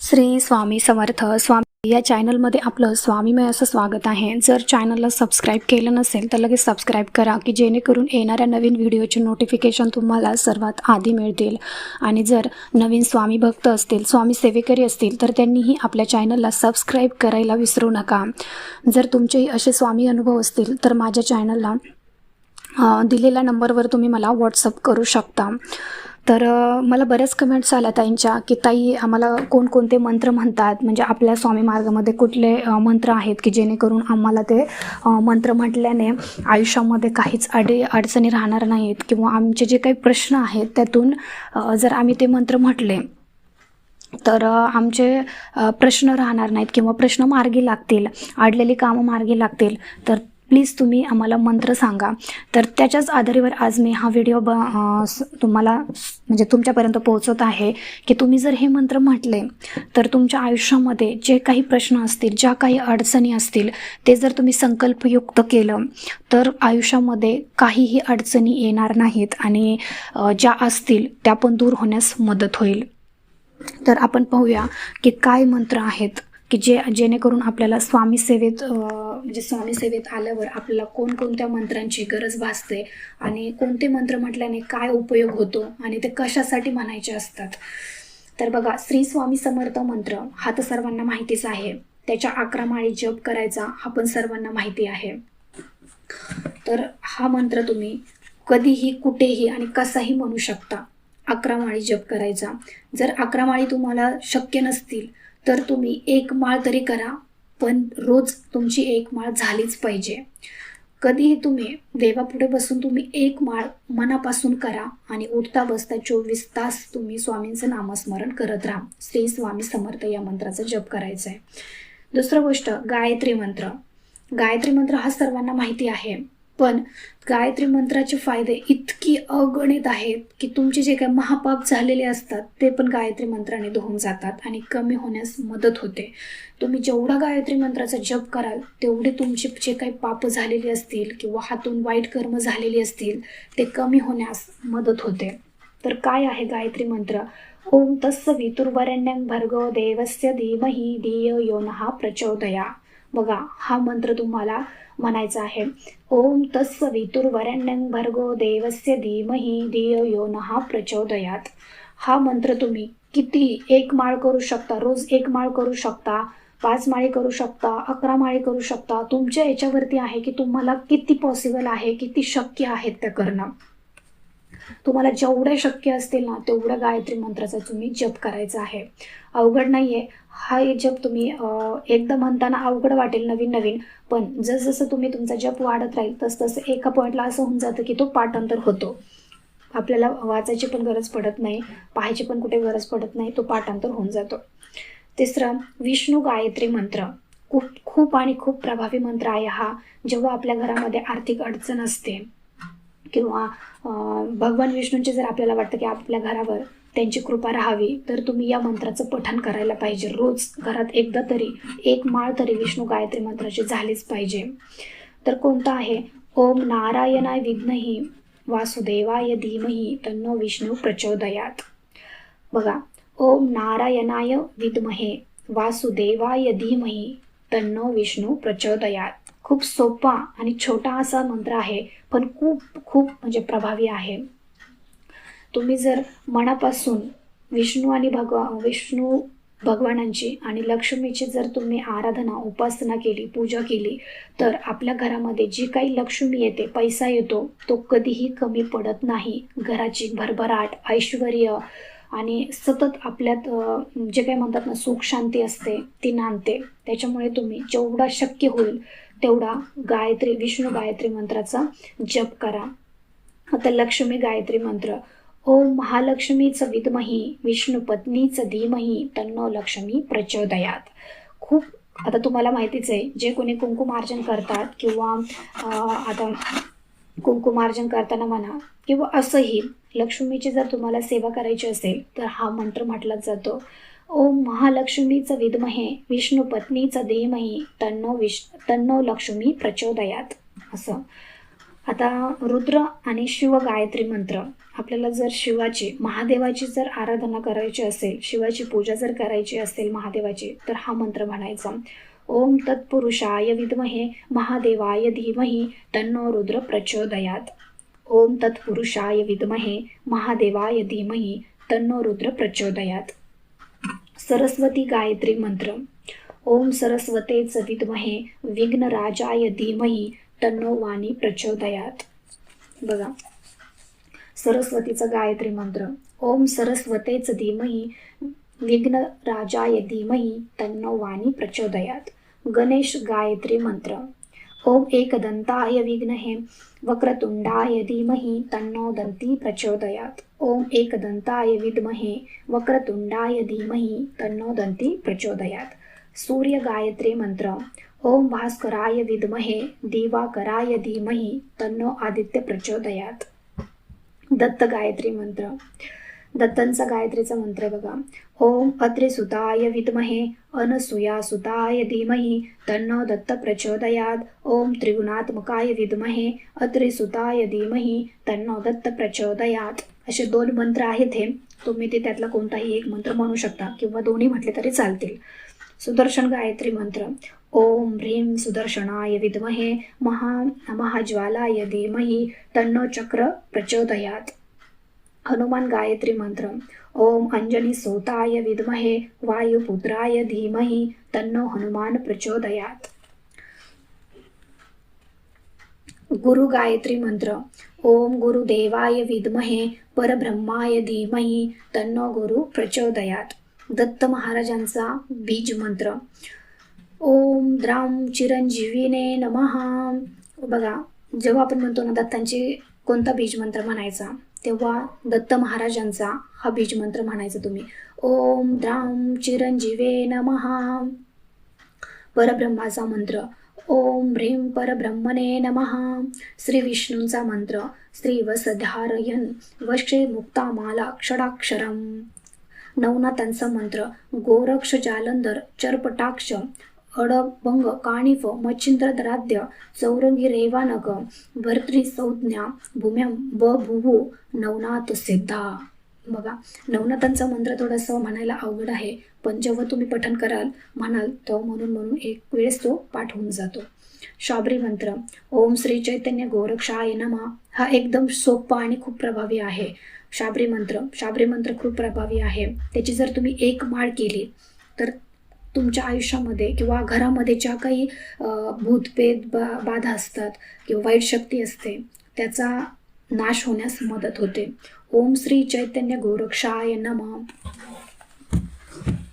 श्री स्वामी समर्थ. स्वामी या चॅनलमध्ये आपलं स्वामीमय असं स्वागत आहे. जर चॅनलला सबस्क्राईब केलं नसेल तर लगेच सबस्क्राईब करा की जेणेकरून येणाऱ्या नवीन व्हिडिओचे नोटिफिकेशन तुम्हाला सर्वात आधी मिळतील. आणि जर नवीन स्वामी भक्त असतील स्वामी सेवेकरी असतील तर त्यांनीही आपल्या चॅनलला सबस्क्राईब करायला विसरू नका. जर तुमचेही असे स्वामी अनुभव असतील तर माझ्या चॅनलला दिलेल्या नंबरवर तुम्ही मला व्हॉट्सअप करू शकता. तर मला बऱ्याच कमेंट्स आल्या ताईंच्या की ताई आम्हाला कोणकोणते मंत्र म्हणतात. म्हणजे आपल्या स्वामी मार्गामध्ये कुठले मंत्र आहेत की जेणेकरून आम्हाला ते मंत्र म्हटल्याने आयुष्यामध्ये काहीच अडी अडचणी राहणार नाहीत किंवा आमचे जे काही प्रश्न आहेत त्यातून जर आम्ही ते मंत्र म्हटले तर आमचे प्रश्न राहणार नाहीत किंवा प्रश्न मार्गी लागतील अडलेली कामं मार्गी लागतील. तर प्लीज तुम्ही आम्हाला मंत्र सांगा. तर त्याच्याच आधारेवर आज मी हा व्हिडिओ ब तुम्हाला म्हणजे तुमच्यापर्यंत पोहोचत आहे की तुम्ही जर हे मंत्र म्हटले तर तुमच्या आयुष्यामध्ये जे काही प्रश्न असतील ज्या काही अडचणी असतील ते जर तुम्ही संकल्पयुक्त केलं तर आयुष्यामध्ये काहीही अडचणी येणार नाहीत आणि ज्या असतील त्या पण दूर होण्यास मदत होईल. तर आपण पाहूया की काय मंत्र आहेत की जे जेणेकरून आपल्याला स्वामी सेवेत म्हणजे स्वामी सेवेत आल्यावर आपल्याला कोणकोणत्या मंत्रांची गरज भासते आणि कोणते मंत्र म्हटल्याने काय उपयोग होतो आणि ते कशासाठी म्हणायचे असतात? तर बघा श्री स्वामी समर्थ मंत्र हा तर सर्वांना माहितीच आहे. त्याच्या अकरा माळी जप करायचा हा पण सर्वांना माहिती आहे. तर हा मंत्र तुम्ही कधीही कुठेही आणि कसाही म्हणू शकता. अकरा माळी जप करायचा. जर अकरा माळी तुम्हाला शक्य नसतील तर तुम्ही एक माळ तरी करा. पण रोज तुमची एक माळ झालीच पाहिजे. कधीही तुम्ही देवापुढे बसून तुम्ही एक माळ मनापासून करा आणि उठता बसता चोवीस तास तुम्ही स्वामींचं नामस्मरण करत राहा. श्री स्वामी समर्थ या मंत्राचा जप करायचा आहे दुसरं गोष्ट गायत्री मंत्र. गायत्री मंत्र हा सर्वांना माहिती आहे. पण गायत्री मंत्राचे फायदे इतकी अगणित आहेत की तुमचे जे काही महापाप झालेले असतात ते पण गायत्री मंत्राने धुवून जातात आणि कमी होण्यास मदत होते. तुम्ही जेवढा गायत्री मंत्राचा जप कराल तेवढे तुमचे जे काही पाप झालेले असतील किंवा हातून वाईट कर्म झालेली असतील ते कमी होण्यास मदत होते. तर काय आहे गायत्री मंत्र? ओम तस्स वितुर्वरण्यं भर्गो देवस्य धीमही धियो यो नः प्रचोदया बघा हा मंत्र तुम्हाला म्हणायचा आहे. ओम तस्व वितुर्वरण्यं भर्गो देवस्य धीमही धियो यो नहा प्रचोदयात. हा मंत्र तुम्ही किती एक माळ करू शकता रोज एक माळ करू शकता पाच माळी करू शकता अकरा माळी करू शकता तुमच्या याच्यावरती आहे की तुम्हाला किती पॉसिबल आहे किती शक्य आहेत ते करणं. तुम्हाला जेवढे शक्य असतील ना तेवढ्या गायत्री मंत्राचा तुम्ही जप करायचा आहे. अवघड नाही आहे हा एक जप तुम्ही अं, एकदा म्हणताना अवघड वाटेल नवीन नवीन पण जसजसं तुम्ही तुमचा जप वाढत राहील तसतसं एका पॉईंटला असं होऊन जातं की तो पाठांतर होतो. आपल्याला वाचायची पण गरज पडत नाही पाहायची पण कुठे गरज पडत नाही तो पाठांतर होऊन जातो. तिसरं विष्णू गायत्री मंत्र. खूप खूप आणि खूप प्रभावी मंत्र आहे हा जेव्हा आपल्या घरामध्ये आर्थिक अडचण असते. किंवा भगवान विष्णूंचे जर आपल्याला वाटतं की आपल्या घरावर त्यांची कृपा राहावी तर तुम्ही या मंत्राचं पठण करायला पाहिजे. रोज घरात एकदा तरी एक माळ तरी विष्णू गायत्री मंत्राची झालीच पाहिजे. तर कोणता आहे? ओम नारायणाय विघ्नही वासुदेवाय धीमही तन्नो विष्णू प्रचोदयात. बघा ओम नारायणाय विद्महे वासुदेवाय धीमही तन्नो विष्णू प्रचोदयात. खूप सोपा आणि छोटा असा मंत्र आहे पण खूप खूप म्हणजे प्रभावी आहे. तुम्ही जर मनापासून विष्णू आणि भगवा विष्णू भगवानांची आणि लक्ष्मीची जर तुम्ही आराधना उपासना केली पूजा केली तर आपल्या घरामध्ये जी काही लक्ष्मी येते पैसा येतो तो कधीही कमी पडत नाही. घराची भरभराट ऐश्वर आणि सतत आपल्यात जे काही म्हणतात ना सुख शांती असते ती नांदते. त्याच्यामुळे तुम्ही जेवढा शक्य होईल तेवढा गायत्री विष्णू गायत्री मंत्राचा जप करा. आता लक्ष्मी गायत्री मंत्र. ओम महालक्ष्मीचं विद्मही विष्णू पत्नीचं धीमही तन्नो लक्ष्मी प्रचोदयात. खूप आता तुम्हाला माहितीच आहे जे कोणी कुंकुमार्जन करतात किंवा आता कुंकुमार्जन करताना म्हणा किंवा असंही लक्ष्मीची जर तुम्हाला सेवा करायची असेल तर हा मंत्र म्हटलाच जातो. ओम महालक्ष्मीचं विद्महे विष्णू पत्नीचं धीमही तन्नो विष तन्नो लक्ष्मी प्रचोदयात. असं. आता रुद्र आणि शिव गायत्री मंत्र. आपल्याला जर शिवाची महादेवाची जर आराधना करायची असेल शिवाची पूजा जर करायची असेल महादेवाची तर हा मंत्र म्हणायचा. ओम तत्पुरुषाय विद्महे महादेवाय धीमही तन्नो रुद्र प्रचोदयात. ओम तत्पुरुषाय विद्महे महादेवाय धीमही तन्नो रुद्र प्रचोदयात. सरस्वती गायत्री मंत्र. ओम सरस्वतेच विद्महे विघ्नराजाय धीमही तन्नो वाणी प्रचोदयात. बघा. सरस्वतीचं गायत्री मंत्र. ओम सरस्वतेच धीमही विघ्न राजाय धीमही तन्नो वाणी प्रचोदयात. गणेश गायत्री मंत्र. ओम एकदंताय विघ्नहे वक्रतुंडाय धीमहि तन्नो दंती प्रचोदयात। ओम एकदंताय विद्महे वक्रतुंडाय धीमहि तन्नो दंती प्रचोदयात। सूर्य गायत्री मंत्र ओम भास्कराय विद्महे दिवाकराय धीमहि तन्नो आदित्य प्रचोदयात। दत्त गायत्री मंत्र दत्तांचा गायत्रीचा मंत्र बघा. ओम अत्रिसुताय विद्महे अनसुयासुताय धीमहि तन्नो दत्त प्रचोदयात. ओम त्रिगुणात्मकाय विद्महे अत्रिसुताय धीमहि तन्नो दत्त प्रचोदयात. असे दोन मंत्र आहेत हे. तुम्ही ते त्यातला कोणताही एक मंत्र म्हणू शकता किंवा दोन्ही म्हटले तरी चालतील. सुदर्शन गायत्री मंत्र. ओम ह्रीं सुदर्शनाय विद्महे महा महाज्वालाय धीमहि तन्नो चक्र प्रचोदयात. हनुमान गायत्री मंत्र। ओम अंजनी सोताय विद्महे वायुपुत्राय धीमहि तन्नो हनुमान प्रचोदयात। गुरु गायत्री मंत्र। ओम गुरुदेवाय विद्महे परब्रह्माय धीमहि तन्नो गुरु प्रचोदयात। दत्त महाराजांचा बीज मंत्र। ओम द्राम चिरंजीवीने नमहा बघा जेव्हा आपण म्हणतो ना दत्तांची कोणता बीज मंत्र म्हणायचा? तेव्हा दत्त महाराजांचा हा बीज मंत्र म्हणायचा तुम्ही. ओम द्राम चिरंजीवे नमहा परब्रह्माचा मंत्र. ओम ह्रीं परब्रह्मणे नमहा श्री विष्णूंचा मंत्र. श्री वसधारयन वश्री मुक्तामाला क्षडाक्षरम नवनाथांचा मंत्र. गोरक्ष जालंधर चर्पटाक्ष हडबंग काणिफ मच्छिंद्रद्राद्य चौरंगी रेवानग भर्तृ संज्ञा भूम्या ब भुवू नवनाथ सिद्धा बघा नवनाथांचा मंत्र थोडंसं म्हणायला अवघड आहे पण जेव्हा तुम्ही पठण कराल म्हणाल तो म्हणून म्हणून एक वेळेस तो पाठ होऊन जातो शाबरी मंत्र ओम श्री चैतन्य गोरक्षाय नमा हा एकदम सोपा आणि खूप प्रभावी आहे शाबरी मंत्र शाबरी मंत्र खूप प्रभावी आहे त्याची जर तुम्ही एक माळ केली तर तुमच्या आयुष्यामध्ये किंवा घरामध्ये ज्या काही भूतभेद बा बाधा असतात किंवा वाईट शक्ती असते त्याचा नाश होण्यास मदत होते. ओम श्री चैतन्य गोरक्षाय नम.